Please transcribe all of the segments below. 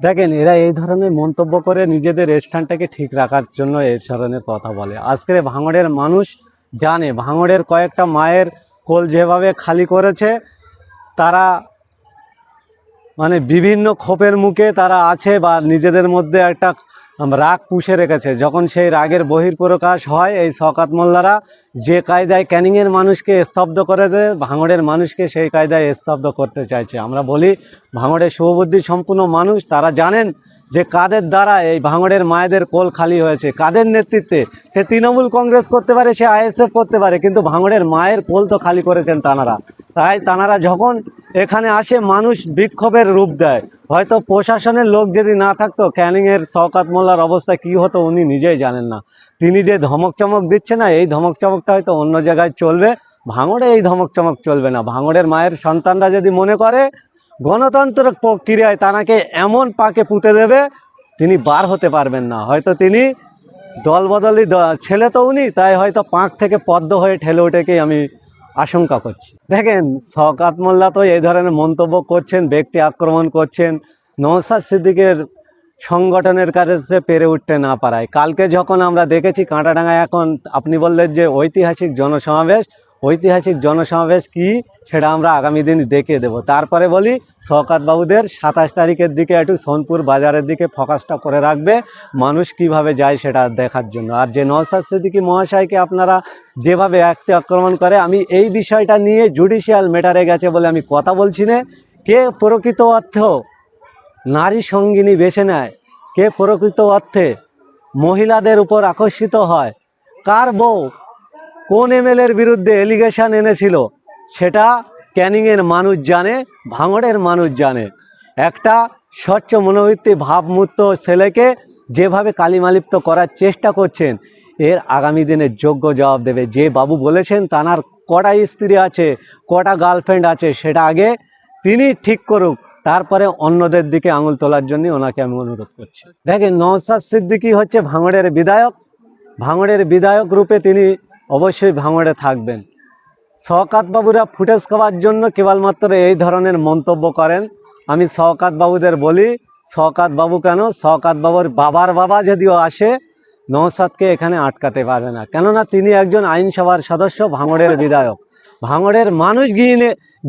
দেখেন, এরা এই ধরনের মন্তব্য করে নিজেদের স্থানটাকে ঠিক রাখার জন্য এই ধরনের কথা বলে। আজকের ভাঙড়ের মানুষ জানে, ভাঙড়ের কয়েকটা মায়ের কোল যেভাবে খালি করেছে, তারা মানে বিভিন্ন ক্ষোভের মুখে তারা আছে বা নিজেদের মধ্যে একটা রাগ পুষে রেখেছে। যখন সেই রাগের বহির্প্রকাশ হয়, এই শকাত মোল্লারা যে কায়দায় ক্যানিংয়ের মানুষকে স্তব্ধ করে দেয় ভাঙড়ের মানুষকে সেই কায়দায় স্তব্ধ করতে চাইছে। আমরা বলি, ভাঙড়ের শুভবুদ্ধি সম্পূর্ণ মানুষ, তারা জানেন যে কাদের দ্বারা এই ভাঙড়ের মায়েদের কোল খালি হয়েছে, কাদের নেতৃত্বে। সে তৃণমূল কংগ্রেস করতে পারে, সে আইএসএফ করতে পারে, কিন্তু ভাঙড়ের মায়ের কোল তো খালি করেছেন তানারা তাই তানারা যখন এখানে আসে, মানুষ বিক্ষোভের রূপ দেয়। হয়তো প্রশাসনের লোক যদি না থাকতো, ক্যানিংয়ের শওকাত মোল্লার অবস্থা কী হতো উনি নিজেই জানেন না। তিনি যে ধমক চমক দিচ্ছে না, এই ধমক চমকটা হয়তো অন্য জায়গায় চলবে। ভাঙড়ে এই ধমক চমক চলবে না। ভাঙড়ের মায়ের সন্তানরা যদি মনে করে, গণতন্ত্র প্রক্রিয়ায় তানাকে এমন পাকে পুঁতে দেবে, তিনি বার হতে পারবেন না। হয়তো তিনি দলবদলি ছেলে তো উনি, তাই হয়তো পাঁক থেকে পদ্ম হয়ে ঠেলে ওঠেকেই আমি আশঙ্কা করছি। দেখেন শওকাত মোল্লা তো এই ধরনের মন্তব্য করছেন, ব্যক্তি আক্রমণ করছেন নৌসাদ সিদ্দিকের সংগঠনের কাছে পেরে উঠতে না পারায়। কালকে যখন আমরা দেখেছি কাঁটাডাঙ্গায় এখন আপনি বললেন যে ঐতিহাসিক জনসমাবেশ ঐতিহাসিক জনসমাবেশ কি সেটা আমরা আগামী দিন দেখিয়ে দেব। তারপরে বলি শওকাত বাবুদের সাতাশ তারিখের দিকে একটু সোনপুর বাজারের দিকে ফোকাসটা করে রাখবে। মানুষ কীভাবে যায় সেটা দেখার জন্য। আর যে নওসাদ সিদ্দিকী মহাশয়কে আপনারা যেভাবে একটি আক্রমণ করে, আমি এই বিষয়টা নিয়ে জুডিশিয়াল ম্যাটারে গেছে বলে আমি কথা বলছি না। কে প্রকৃত অর্থ নারী সঙ্গিনী বেছে নেয়? কে প্রকৃত অর্থে মহিলাদের উপর আকর্ষিত হয়? কার বউ কোন এমএলএর বিরুদ্ধে এলিগেশন এনেছিল, সেটা ক্যানিংয়ের মানুষ জানে, ভাঙড়ের মানুষ জানে। একটা স্বচ্ছ মনোবৃত্তি ভাবমূর্ত ছেলেকে যেভাবে কালিমালিপ্ত করার চেষ্টা করছেন, এর আগামী দিনে যোগ্য জবাব দেবে। যে বাবু বলেছেন তানার কটা স্ত্রী আছে, কটা গার্লফ্রেন্ড আছে, সেটা আগে তিনি ঠিক করুক, তারপরে অন্যদের দিকে আঙুল তোলার জন্য ওনাকে আমি অনুরোধ করছি। দেখেন নওসাদ সিদ্দিকী হচ্ছে ভাঙড়ের বিধায়ক। ভাঙড়ের বিধায়ক রূপে তিনি অবশ্যই ভাঙড়ে থাকবেন। সহকাত বাবুরা ফুটেজ খাওয়ার জন্য কেবলমাত্র এই ধরনের মন্তব্য করেন। আমি সহকাত বাবুদের বলি সহকাত বাবু কেন? সহকাত বাবুর বাবার বাবা যদিও আসে নৌসাদকে এখানে আটকাতে পারবে না। কেননা তিনি একজন আইনসভার সদস্য, ভাঙড়ের বিধায়ক। ভাঙড়ের মানুষ গিয়ে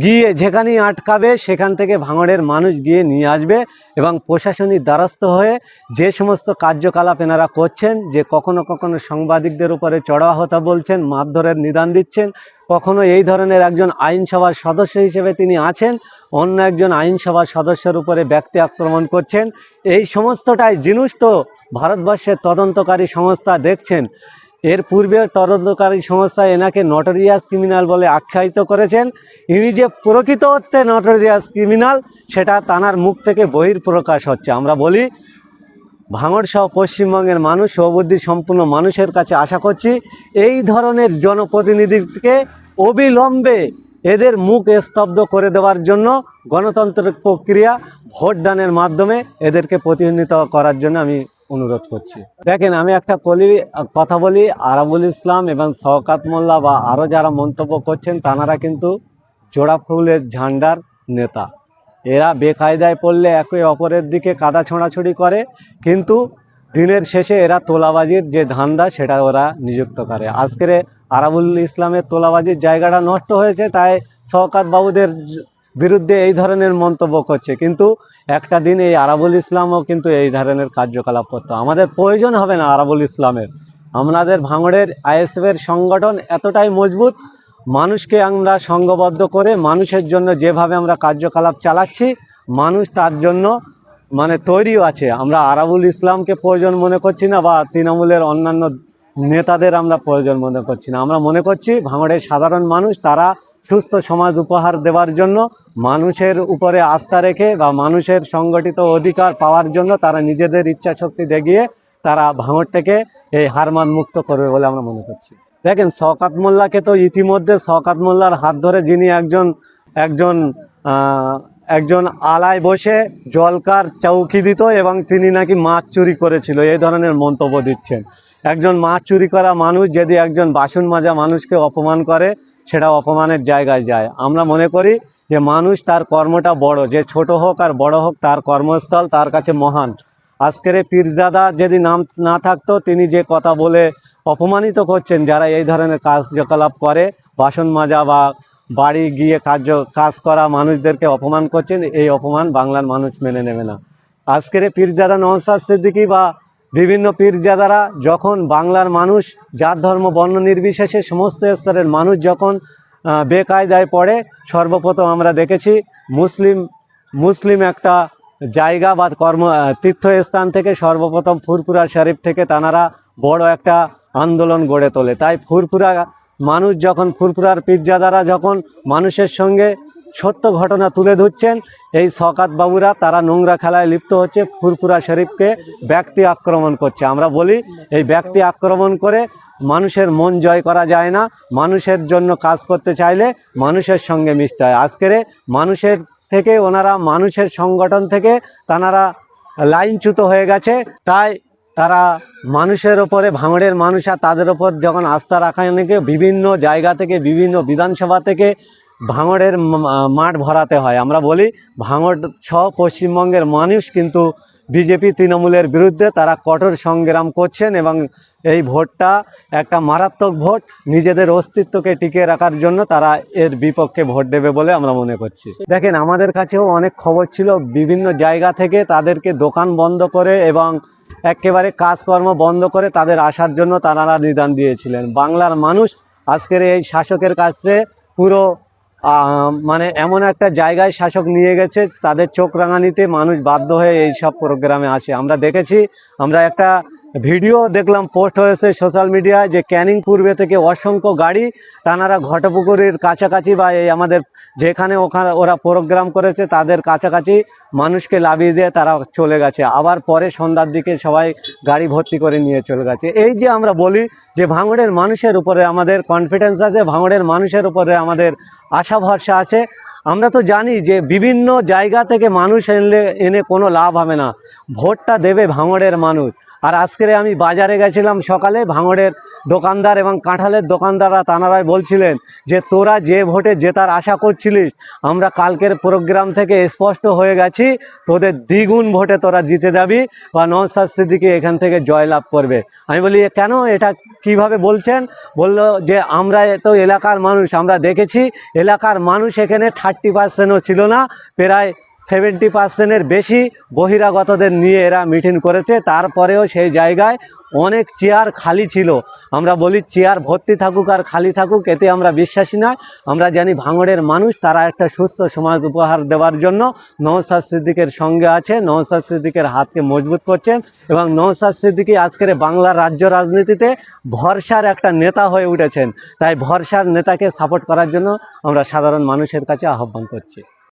গিয়ে যেখানেই আটকাবে, সেখান থেকে ভাঙড়ের মানুষ গিয়ে নিয়ে আসবে এবং প্রশাসনিক দ্বারস্থ হয়ে যে সমস্ত কার্যকলাপ এনারা করছেন, যে কখনো কখনো সাংবাদিকদের উপরে চড়া হতা বলছেন, মারধরের নিদান দিচ্ছেন, কখনো এই ধরনের একজন আইনসভার সদস্য হিসেবে তিনি আছেন, অন্য একজন আইনসভার সদস্যের উপরে ব্যক্তি আক্রমণ করছেন। এই সমস্তটাই জিনিস তো ভারতবর্ষের তদন্তকারী সংস্থা দেখছেন। এর পূর্বে তদন্তকারী সংস্থা এনাকে নটোরিয়াস ক্রিমিনাল বলে আখ্যায়িত করেছেন। ইনি যে প্রকৃত অর্থে নটোরিয়াস ক্রিমিনাল, সেটা তানার মুখ থেকে বহির্প্রকাশ হচ্ছে। আমরা বলি, ভাঙড় সহ পশ্চিমবঙ্গের মানুষ, সৌবুদ্ধি সম্পূর্ণ মানুষের কাছে আশা করছি, এই ধরনের জনপ্রতিনিধিকে অবিলম্বে এদের মুখ স্তব্ধ করে দেওয়ার জন্য গণতন্ত্রের প্রক্রিয়া ভোটদানের মাধ্যমে এদেরকে প্রতিনিধিত্ব করার জন্য আমি অনুরোধ করছি। দেখেন, আমি একটা কলি, কথা বলি আরাবুল ইসলাম এবং শওকাত মোল্লা বা আরও যারা মন্তব্য করছেন তানারা কিন্তু জোড়া ফুলের ঝান্ডার নেতা। এরা বেকায়দায় পড়লে একে অপরের দিকে কাদা ছোঁড়াছুড়ি করে, কিন্তু দিনের শেষে এরা তোলাবাজির যে ধান্দা, সেটা ওরা নিযুক্ত করে। আজকের আরাবুল ইসলামের তোলাবাজির জায়গাটা নষ্ট হয়েছে, তাই শওকাত বাবুদের বিরুদ্ধে এই ধরনের মন্তব্য করছে। কিন্তু একটা দিন এই আরাবুল ইসলামও কিন্তু এই ধরনের কার্যকলাপ করতো। আমাদের প্রয়োজন হবে না আরাবুল ইসলামের। আমাদের ভাঙড়ের আইএসএফের সংগঠন এতটাই মজবুত, মানুষকে আমরা সংঘবদ্ধ করে মানুষের জন্য যেভাবে আমরা কার্যকলাপ চালাচ্ছি, মানুষ তার জন্য মানে তৈরিও আছে। আমরা আরাবুল ইসলামকে প্রয়োজন মনে করছি না বা তৃণমূলের অন্যান্য নেতাদের আমরা প্রয়োজন মনে করছি না। আমরা মনে করছি ভাঙড়ের সাধারণ মানুষ, তারা সুস্থ সমাজ উপহার দেওয়ার জন্য, মানুষের উপরে আস্থা রেখে বা মানুষের সংগঠিত অধিকার পাওয়ার জন্য তারা নিজেদের ইচ্ছা শক্তি দেখিয়ে তারা ভাঙরটাকে এই হারমান মুক্ত করবে বলে আমরা মনে করছি। দেখেন, শওকাত মোল্লাকে তো ইতিমধ্যে, শওকাত মোল্লার হাত ধরে যিনি একজন একজন একজন আলায় বসে জলকার চৌকি দিত এবং তিনি নাকি মাছ চুরি করেছিল, এই ধরনের মন্তব্য দিচ্ছেন। একজন মাছ চুরি করা মানুষ যদি একজন বাসন মাজা মানুষকে অপমান করে সেটা অপমানের জায়গায় যায়। আমরা মনে করি যে মানুষ তার কর্মটা বড়, যে ছোট হোক আর বড় হোক তার কর্মস্থল তার কাছে মহান। আজকের এই পীরজাদা যদি নাম না থাকতো, তিনি যে কথা বলে অপমানিত করছেন, যারা এই ধরনের কার্যকলাপ করে, বাসন মাজা বা বাড়ি গিয়ে কার্য, কাজ করা মানুষদেরকে অপমান করছেন, এই অপমান বাংলার মানুষ মেনে নেবে না। আজকের পীরজাদা নওসাদ সিদ্দিকী বা বিভিন্ন পীরজাদারা যখন বাংলার মানুষ, জাত, ধর্ম, বর্ণ নির্বিশেষে সমস্ত স্তরের মানুষ যখন বেকায়দায় পড়ে, সর্বপ্রথম আমরা দেখেছি মুসলিম মুসলিম একটা জায়গা বা কর্ম তীর্থস্থান থেকে সর্বপ্রথম ফুরপুরা শরীফ থেকে তানারা বড় একটা আন্দোলন গড়ে তোলে। তাই ফুরপুরা মানুষ যখন ফুরপুরার পীরজাদারা যখন মানুষের সঙ্গে সত্য ঘটনা তুলে ধরছেন। এই শকাত বাবুরা, তারা নোংরা খেলায় লিপ্ত হচ্ছে, ফুরফুরা শরীফকে ব্যক্তি আক্রমণ করছে। আমরা বলি, এই ব্যক্তি আক্রমণ করে মানুষের মন জয় করা যায় না। মানুষের জন্য কাজ করতে চাইলে মানুষের সঙ্গে মিশতে হয়। আজকের মানুষের থেকে ওনারা, মানুষের সংগঠন থেকে তানারা লাইনচ্যুত হয়ে গেছে। তাই তারা মানুষের ওপরে, ভাঙড়ের মানুষ আর তাদের ওপর যখন আস্থা রাখা নাকি বিভিন্ন জায়গা থেকে, বিভিন্ন বিধানসভা থেকে ভাঙড়ের মাঠ ভরাতে হয়। আমরা বলি ভাঙড় সহ পশ্চিমবঙ্গের মানুষ, কিন্তু বিজেপি তৃণমূলের বিরুদ্ধে তারা কঠোর সংগ্রাম করছেন এবং এই ভোটটা একটা মারাত্মক ভোট। নিজেদের অস্তিত্বকে টিকিয়ে রাখার জন্য তারা এর বিপক্ষে ভোট দেবে বলে আমরা মনে করছি। দেখেন, আমাদের কাছেও অনেক খবর ছিল, বিভিন্ন জায়গা থেকে তাদেরকে দোকান বন্ধ করে এবং একেবারে কাজকর্ম বন্ধ করে তাদের আসার জন্য তারা নিদান দিয়েছিলেন। বাংলার মানুষ আজকের এই শাসকের কাছে পুরো মানে এমন একটা জায়গায় শাসক নিয়ে গেছে, তাদের চোখ রাঙানিতে মানুষ বাধ্য হয়ে এইসব প্রোগ্রামে আসে। আমরা দেখেছি, আমরা একটা ভিডিও দেখলাম, পোস্ট হয়েছে সোশ্যাল মিডিয়ায় যে ক্যানিং পূর্বে থেকে অসংখ্য গাড়ি তানারা ঘটপুকুরের কাছাকাছি বা এই আমাদের যেখানে ওখানে ওরা প্রোগ্রাম করেছে, তাদের কাছাকাছি মানুষকে লাভিয়ে দিয়ে তারা চলে গেছে। আবার পরে সন্ধ্যার দিকে সবাই গাড়ি ভর্তি করে নিয়ে চলে গেছে। এই যে আমরা বলি যে ভাঙড়ের মানুষের উপরে আমাদের কনফিডেন্স আছে, ভাঙড়ের মানুষের উপরে আমাদের আশা ভরসা আছে। আমরা তো জানি যে বিভিন্ন জায়গা থেকে মানুষ এনলে, এনে কোনো লাভ হবে না। ভোটটা দেবে ভাঙড়ের মানুষ। আর আজকের আমি বাজারে গেছিলাম সকালে, ভাঙড়ের দোকানদার এবং কাঁঠালের দোকানদাররা তানারাই বলছিলেন যে তোরা যে ভোটে জেতার আশা করছিলিস, আমরা কালকের প্রোগ্রাম থেকে স্পষ্ট হয়ে গেছি, তোদের দ্বিগুণ ভোটে তোরা জিতে যাবি বা নওসাদ সিদ্দিকি এখান থেকে জয়লাভ করবে। আমি বলি কেন এটা কীভাবে বলছেন? বলল যে, আমরা তো এলাকার মানুষ, আমরা দেখেছি, এলাকার মানুষ এখানে থার্টি পার্সেন্টও ছিল না, প্রায় সেভেন্টি পার্সেন্টের বেশি বহিরাগতদের নিয়ে এরা মিটিং করেছে। তারপরেও সেই জায়গায় অনেক চেয়ার খালি ছিল। আমরা বলি চেয়ার ভর্তি থাকুক আর খালি থাকুক, এতে আমরা বিশ্বাসী নয় আমরা জানি ভাঙড়ের মানুষ, তারা একটা সুস্থ সমাজ উপহার দেওয়ার জন্য নওসাদ সিদ্দিকের সঙ্গে আছে। নওসাদ সিদ্দিকের হাতকে মজবুত করছেন এবং নওসাদ সিদ্দিকী আজকের বাংলার রাজ্য রাজনীতিতে ভরসার একটা নেতা হয়ে উঠেছেন। তাই ভরসার নেতাকে সাপোর্ট করার জন্য আমরা সাধারণ মানুষের কাছে আহ্বান করছি।